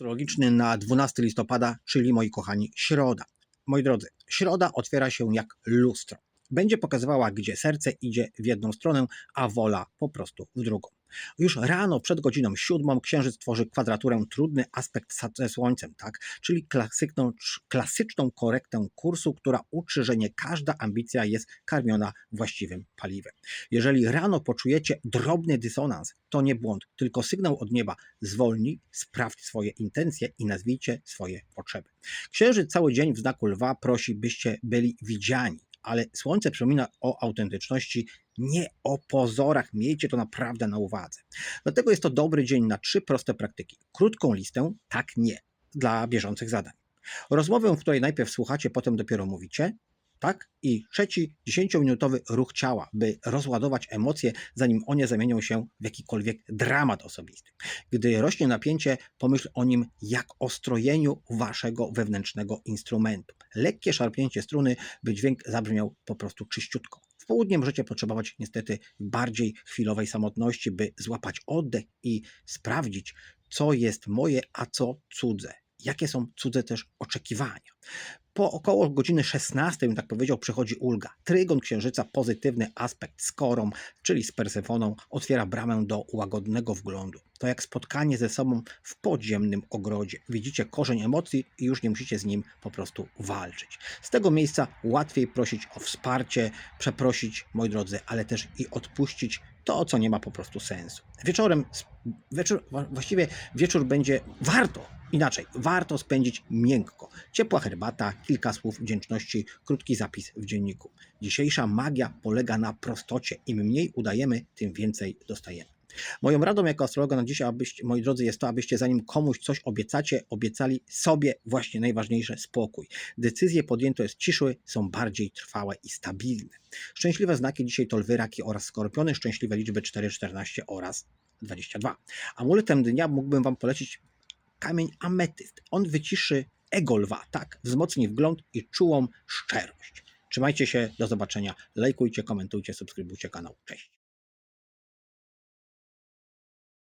astrologiczny na 12 listopada, czyli moi kochani, środa. Moi drodzy, środa otwiera się jak lustro. Będzie pokazywała, gdzie serce idzie w jedną stronę, a wola po prostu w drugą. Już rano przed godziną siódmą księżyc tworzy kwadraturę trudny aspekt ze słońcem, tak? czyli klasyczną, klasyczną korektę kursu, która uczy, że nie każda ambicja jest karmiona właściwym paliwem. Jeżeli rano poczujecie drobny dysonans, to nie błąd, tylko sygnał od nieba. Zwolnij, sprawdź swoje intencje i nazwijcie swoje potrzeby. Księżyc cały dzień w znaku lwa prosi, byście byli widziani, ale słońce przypomina o autentyczności, nie o pozorach. Miejcie to naprawdę na uwadze. Dlatego jest to dobry dzień na trzy proste praktyki. Krótką listę, tak nie, dla bieżących zadań. Rozmowę, w której najpierw słuchacie, potem dopiero mówicie. Tak? I trzeci, 10-minutowy ruch ciała, by rozładować emocje, zanim one zamienią się w jakikolwiek dramat osobisty. Gdy rośnie napięcie, pomyśl o nim jak o strojeniu waszego wewnętrznego instrumentu. Lekkie szarpnięcie struny, by dźwięk zabrzmiał po prostu czyściutko. W południe możecie potrzebować niestety bardziej chwilowej samotności, by złapać oddech i sprawdzić, co jest moje, a co cudze. Jakie są cudze też oczekiwania. Po około godziny 16, bym tak powiedział, przychodzi ulga. Trygon księżyca, pozytywny aspekt z korą, czyli z Persefoną, otwiera bramę do łagodnego wglądu. To jak spotkanie ze sobą w podziemnym ogrodzie. Widzicie korzeń emocji i już nie musicie z nim po prostu walczyć. Z tego miejsca łatwiej prosić o wsparcie, przeprosić, moi drodzy, ale też i odpuścić to, co nie ma po prostu sensu. Wieczorem, wieczór, właściwie wieczór będzie warto Inaczej, warto spędzić miękko. Ciepła herbata, kilka słów wdzięczności, krótki zapis w dzienniku. Dzisiejsza magia polega na prostocie. Im mniej udajemy, tym więcej dostajemy. Moją radą jako astrologa na dzisiaj, abyście, moi drodzy, jest to, abyście zanim komuś coś obiecacie, obiecali sobie właśnie najważniejsze spokój. Decyzje podjęte z ciszy są bardziej trwałe i stabilne. Szczęśliwe znaki dzisiaj to lwy, raki oraz skorpiony, szczęśliwe liczby 4, 14 oraz 22. Amuletem dnia mógłbym Wam polecić kamień ametyst. On wyciszy ego lwa, tak, wzmocni wgląd i czułą szczerość. Trzymajcie się, do zobaczenia, lajkujcie, komentujcie, subskrybujcie kanał. Cześć.